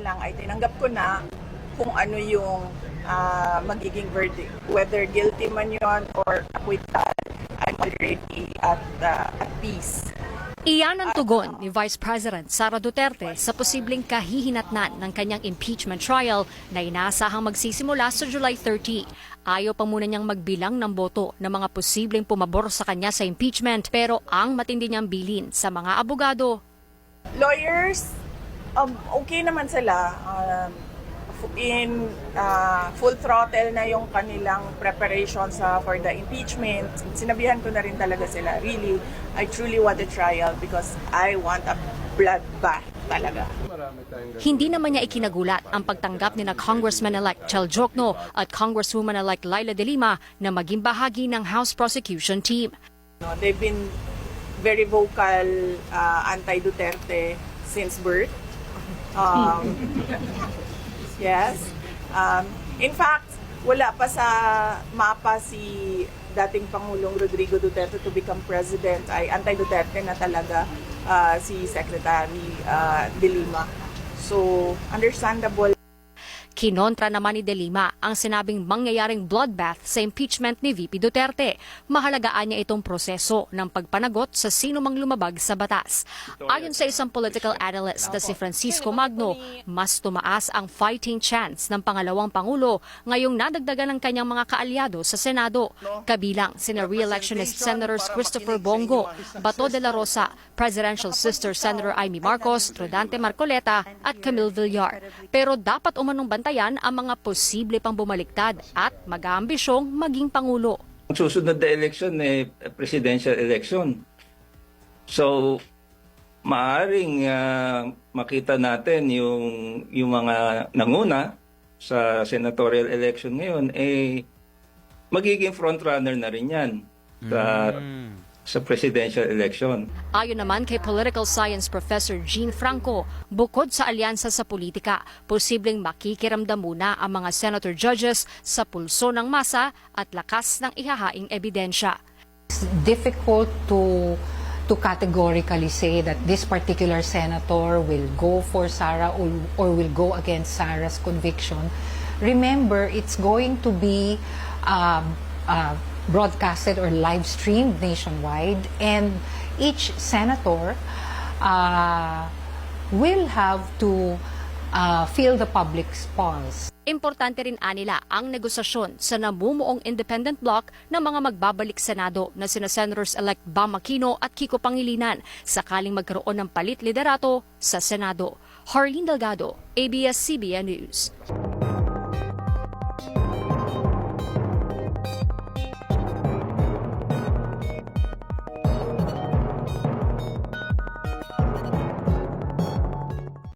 Lang ay tinanggap ko na kung ano yung ah, magiging verdict. Whether guilty man yon or acquittal, I'm already at, ah, at peace. Iyan ang tugon ni Vice President Sara Duterte sa posibleng kahihinatnan ng kanyang impeachment trial na inaasahang magsisimula sa July 30. Ayaw pa muna niyang magbilang ng boto ng mga posibleng pumabor sa kanya sa impeachment pero ang matindi niyang bilin sa mga abogado Lawyers, um, okay naman sila. Um, in ah, full throttle na yung kanilang preparation sa for the impeachment. Sinabihan ko na rin talaga sila, really, I truly want a trial because I want a bloodbath talaga. Hindi naman niya ikinagulat ang pagtanggap ni na Congressman-elect Chel Jokno at Congresswoman-elect Laila De Lima na maging bahagi ng House Prosecution Team. No, they've been very vocal uh, anti-Duterte since birth. Um, yes. Um, in fact, wala pa sa mapa si dating Pangulong Rodrigo Duterte to become president ay anti-Duterte na talaga uh, si Secretary uh, De Lima. So, understandable Kinontra naman ni De Lima ang sinabing mangyayaring bloodbath sa impeachment ni VP Duterte. Mahalagaan niya itong proseso ng pagpanagot sa sino mang lumabag sa batas. Ayon sa isang political analyst na si Francisco Magno, mas tumaas ang fighting chance ng pangalawang pangulo ngayong nadagdagan ng kanyang mga kaalyado sa Senado, kabilang sina re-electionist Senators Christopher Bongo, Bato de la Rosa, Presidential Sister Senator Amy Marcos, Rodante Marcoleta at Camille Villar. Pero dapat umanong bantayan ang mga posible pang bumaliktad at mag-aambisyong maging pangulo. Ang susunod na election eh presidential election. So maaring ah, makita natin yung yung mga nanguna sa senatorial election ngayon eh magiging frontrunner na rin 'yan sa sa presidential election. Ayon naman kay political science professor Jean Franco, bukod sa alyansa sa politika, posibleng makikiramdam muna ang mga senator judges sa pulso ng masa at lakas ng ihahaing ebidensya. It's difficult to to categorically say that this particular senator will go for Sarah or, or will go against Sarah's conviction. Remember, it's going to be um, uh, broadcasted or live streamed nationwide, and each senator uh, will have to uh, feel the public's pulse. Importante rin anila ang negosasyon sa namumuong independent bloc ng mga magbabalik Senado na sina Senators-elect Bam Aquino at Kiko Pangilinan sakaling magkaroon ng palit liderato sa Senado. Harleen Delgado, ABS-CBN News.